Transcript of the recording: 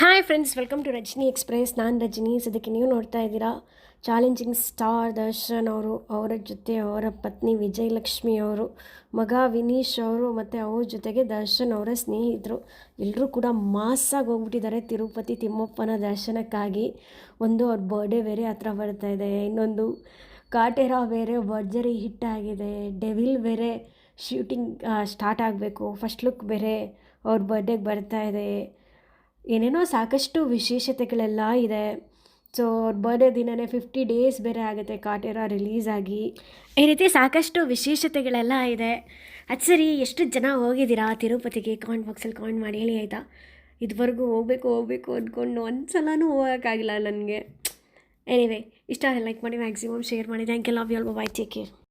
Hi friends welcome to Rajani express ನಾನು ರಜನಿ. ಸದಕ್ಕೆ ನೀವು ನೋಡ್ತಾ ಇದ್ದೀರಾ ಚಾಲೆಂಜಿಂಗ್ ಸ್ಟಾರ್ ದರ್ಶನ್ ಅವರು, ಅವರ ಜೊತೆ ಅವರ ಪತ್ನಿ ವಿಜಯಲಕ್ಷ್ಮಿ ಅವರು, ಮಗ ವಿನೀಶ್ ಅವರು ಮತ್ತು ಅವ್ರ ಜೊತೆಗೆ ದರ್ಶನ್ ಅವರ ಸ್ನೇಹಿತರು. ಎಲ್ಲರೂ ಕೂಡ ಮಾಸಾಗಿ ಹೋಗ್ಬಿಟ್ಟಿದ್ದಾರೆ ತಿರುಪತಿ ತಿಮ್ಮಪ್ಪನ ದರ್ಶನಕ್ಕಾಗಿ. ಒಂದು ಅವ್ರ ಬರ್ಡೇ ಬೇರೆ ಹತ್ರ ಬರ್ತಾ ಇದೆ, ಇನ್ನೊಂದು ಕಾಟೆರಾ ಬೇರೆ, ಭರ್ಜರಿ ಹಿಟ್ ಆಗಿದೆ ಡೆವಿಲ್ ಬೇರೆ ಶೂಟಿಂಗ್ ಸ್ಟಾರ್ಟ್ ಆಗಬೇಕು ಫಸ್ಟ್ ಲುಕ್ ಬೇರೆ, ಅವ್ರ ಬರ್ಡೇಗೆ ಬರ್ತಾ ಇದೆ. ಏನೇನೋ ಸಾಕಷ್ಟು ವಿಶೇಷತೆಗಳೆಲ್ಲ ಇದೆ. ಸೊ ಅವ್ರ ಬರ್ಡೇ ದಿನವೇ ಫಿಫ್ಟಿ ಡೇಸ್ ಬೇರೆ ಆಗುತ್ತೆ ಕಾಟೇರ ರಿಲೀಸ್ ಆಗಿ. ಈ ರೀತಿ ಸಾಕಷ್ಟು ವಿಶೇಷತೆಗಳೆಲ್ಲ ಇದೆ. ಅದು ಸರಿ, ಎಷ್ಟು ಜನ ಹೋಗಿದ್ದೀರಾ ತಿರುಪತಿಗೆ? ಕಾಮೆಂಟ್ ಬಾಕ್ಸಲ್ಲಿ ಕಾಮೆಂಟ್ ಮಾಡಿ ಹೇಳಿ ಆಯಿತಾ? ಇದುವರೆಗೂ ಹೋಗ್ಬೇಕು ಹೋಗ್ಬೇಕು ಅಂದ್ಕೊಂಡು ಒಂದು ಸಲನೂ ಹೋಗೋಕ್ಕಾಗಿಲ್ಲ ನನಗೆ. ಎನಿವೆ ಇಷ್ಟ ಲೈಕ್ ಮಾಡಿ ಮ್ಯಾಕ್ಸಿಮಮ್ ಶೇರ್ ಮಾಡಿ. Thank you love you all bye take care